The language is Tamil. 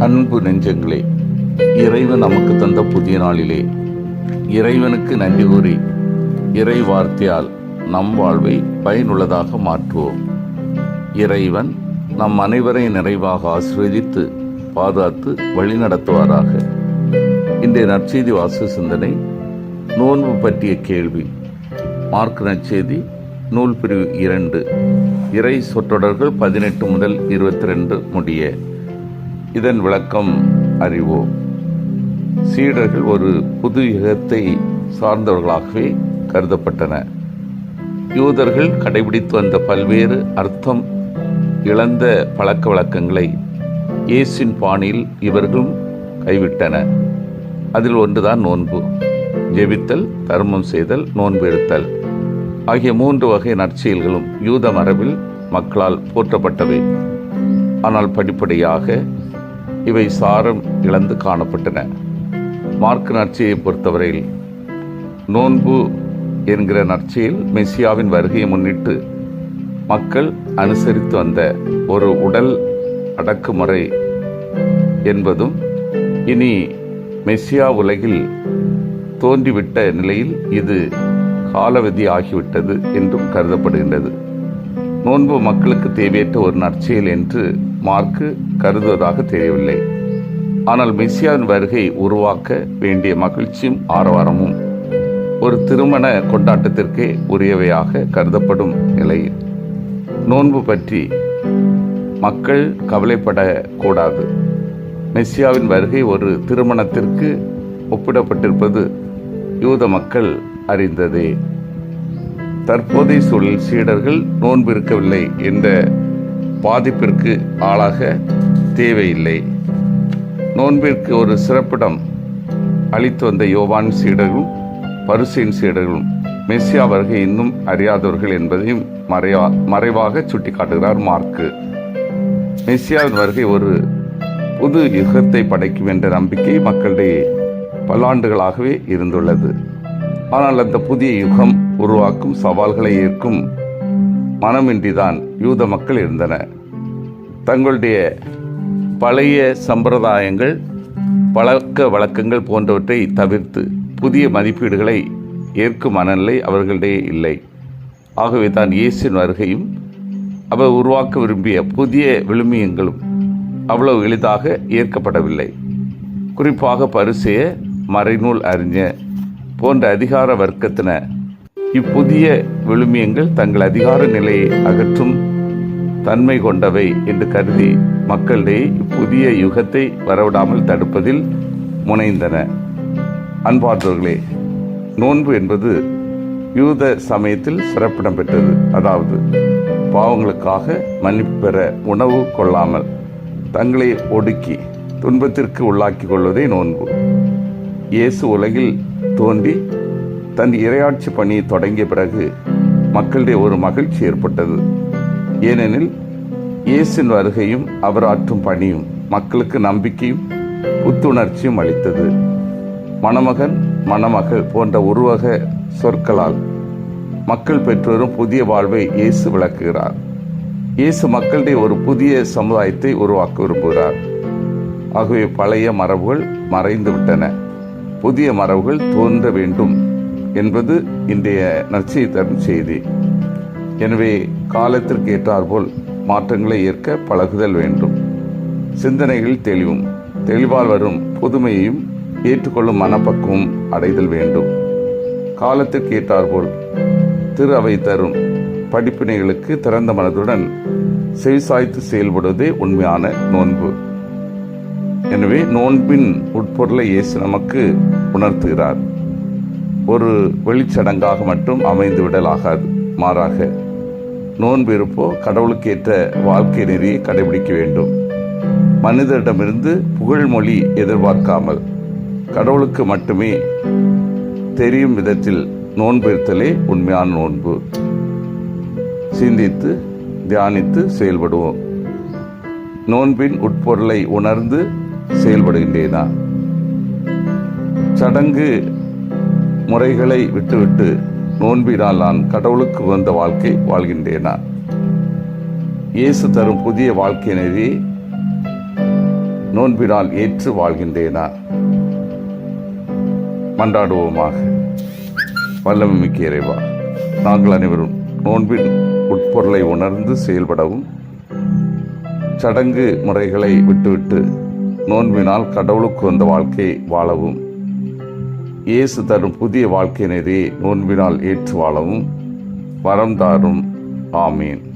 அன்பு நெஞ்சங்களே இறைவன் நமக்கு தந்த புதிய நாளிலே. இறைவனுக்கு நன்றி கூறி இறை வார்த்தையால் நம் வாழ்வை பயனுள்ளதாக மாற்றுவோம். இறைவன் நம் அனைவரை நிறைவாக ஆசீர்வதித்து பாதுகாத்து வழிநடத்துவாராக இன்றைய நற்செய்தி வாசு சிந்தனை நோன்பு பற்றிய கேள்வி. மார்க் நற்செய்தி நூல் பிரிவு இரண்டு. இறை சொற்றொடர்கள் பதினெட்டு முதல் இருபத்தி ரெண்டு முடிய. இதன் விளக்கம் அறிவோம். சீடர்கள் ஒரு புது யுகத்தை சார்ந்தவர்களாகவே கருதப்பட்டன. யூதர்கள் கடைபிடித்து வந்த பல்வேறு அர்த்தம் இழந்த பழக்க வழக்கங்களை இயேசின் பாணியில் இவர்களும் கைவிட்டன. அதில் ஒன்றுதான் நோன்பு. ஜெபித்தல் தர்மம் செய்தல் நோன்பு எடுத்தல் ஆகிய மூன்று வகை நற்செயல்களும் யூத மரபில் மக்களால் போற்றப்பட்டவை. ஆனால் படிப்படியாக இவை சாரம் இழந்து காணப்பட்டன. மார்க் நற்செயை பொறுத்தவரையில் நோன்பு என்கிற நற்செயல் மெஸ்ஸியாவின் வருகையை முன்னிட்டு மக்கள் அனுசரித்து வந்த ஒரு உடல் அடக்குமுறை என்பதும் இனி மெஸ்ஸியா உலகில் தோன்றிவிட்ட நிலையில் இது காலவதி ஆகிவிட்டது என்றும் கருதப்படுகின்றது. நோன்பு மக்களுக்கு தேவையற்ற ஒரு நற்செயல் என்று மார்க்கு கருதுவதாக தெரியவில்லை. ஆனால் மெஸ்ஸியாவின் வருகை உருவாக்க வேண்டிய மகிழ்ச்சியும் ஆரவாரமும் ஒரு திருமண கொண்டாட்டத்திற்கே உரியவையாக கருதப்படும் நிலையில். நோன்பு பற்றி மக்கள் கவலைப்படக்கூடாது. மெஸ்ஸியாவின் வருகை ஒரு திருமணத்திற்கு ஒப்பிடப்பட்டிருப்பது யூத மக்கள் அறிந்ததே. தற்போதைய சூழல் சீடர்கள் நோன்பு இருக்கவில்லை என்ற பாதிப்பிற்கு ஆளாக தேவையில்லை. நோன்பிற்கு ஒரு சிறப்பிடம் அளித்து வந்த யோவான் சீடர்களும் பரிசேன் சீடர்களும் மெஸ்ஸியா வருகை இன்னும் அறியாதவர்கள் என்பதையும் மறைவா மறைவாக சுட்டிக்காட்டுகிறார் மார்க்கு. மெஸ்ஸியாவின் வருகை ஒரு புது யுகத்தை படைக்கும் என்ற நம்பிக்கை மக்களிடையே பல்லாண்டுகளாகவே இருந்துள்ளது. ஆனால் அந்த புதிய யுகம் உருவாக்கும் சவால்களை ஏற்கும் மனமின்றிதான் யூத மக்கள் இருந்தன தங்களுடைய பழைய சம்பிரதாயங்கள் பழக்க வழக்கங்கள் போன்றவற்றை தவிர்த்து புதிய மதிப்பீடுகளை ஏற்கும் மனநிலை அவர்களிடையே இல்லை. ஆகவே தான் இயேசின் வருகையும் அவர் உருவாக்க விரும்பிய புதிய விழுமியங்களும் அவ்வளவு எளிதாக ஏற்கப்படவில்லை. குறிப்பாக பரிசெய மறைநூல் அறிஞர் போன்ற அதிகார வர்க்கத்தின இப்புதிய விழுமியங்கள் தங்கள் அதிகார நிலையை அகற்றும் தன்மை கொண்டவை என்று கருதி மக்களிடையே புதிய யுகத்தை வரவிடாமல் தடுப்பதில் முனைந்தன. அன்பார்ந்தவர்களே நோன்பு என்பது யூத சமயத்தில் சிறப்பிடம் பெற்றது. அதாவது பாவங்களுக்காக மன்னிப்பு பெற உணவு கொள்ளாமல் தங்களை ஒடுக்கி துன்பத்திற்கு உள்ளாக்கி கொள்வதே நோன்பு. இயேசு உலகில் தோன்றி தன் இரையாட்சி பணியை தொடங்கிய பிறகு மக்களிடையே ஒரு மகிழ்ச்சி ஏற்பட்டது. ஏனெனில் இயேசின் வருகையும் அவர் ஆற்றும் பணியும் மக்களுக்கு நம்பிக்கையும் புத்துணர்ச்சியும் அளித்தது. மணமகன் மணமகள் போன்ற உருவக சொற்களால் மக்கள் பெற்றோரும் புதிய வாழ்வை இயேசு விளக்குகிறார். இயேசு மக்களுடைய ஒரு புதிய சமுதாயத்தை உருவாக்க விரும்புகிறார். ஆகவே பழைய மரபுகள் மறைந்து விட்டன புதிய மரபுகள் தோன்ற வேண்டும் என்பது இன்றைய நற்செய்தி தரும் செய்தி. எனவே காலத்திற்கு ஏற்றாற்போல் மாற்றங்களை ஏற்க பழகுதல் வேண்டும். சிந்தனைகள் தெளிவும் தெளிவால் வரும் புதுமையையும் ஏற்றுக்கொள்ளும் மனப்பக்குவம் அடைதல் வேண்டும். காலத்திற்கு ஏற்றாற்போல் திரு அவை தரும் படிப்பினைகளுக்கு திறந்த மனதுடன் செவிசாய்த்து செயல்படுவதே உண்மையான நோன்பு. எனவே நோன்பின் உட்பொருளை இயேசு நமக்கு உணர்த்துகிறார். ஒரு வெளிச்சடங்காக மட்டும் அமைந்து விடலாகாது மாறாக நோன்பு இருப்போ கடவுளுக்கு ஏற்ற வாழ்க்கை நெறியை கடைபிடிக்க வேண்டும். மனிதரிடமிருந்து புகழ்மொழி எதிர்பார்க்காமல் கடவுளுக்கு மட்டுமே தெரியும் விதத்தில் நோன்பு இருத்தலே உண்மையான நோன்பு. சிந்தித்து தியானித்து செயல்படுவோம். நோன்பின் உட்பொருளை உணர்ந்து செயல்படுகின்றேனா? சடங்கு முறைகளை விட்டுவிட்டு நோன்பினால் நான் கடவுளுக்கு வந்த வாழ்க்கை வாழ்கின்றேனா? இயேசு தரும் புதிய வாழ்க்கை நெறி நோன்பினால் ஏற்று வாழ்கின்றேனா? மன்றாடுவோமாக. வல்லமிக்க இறைவா நாங்கள் அனைவரும் நோன்பின் உட்பொருளை உணர்ந்து செயல்படவும் சடங்கு முறைகளை விட்டுவிட்டு நோன்பினால் கடவுளுக்கு வந்த வாழ்க்கையை வாழவும். இயேசு தரும் புதிய வாழ்க்கை நோன்பினால் ஏற்று வாழவும் வரம் தாரும். ஆமீன்.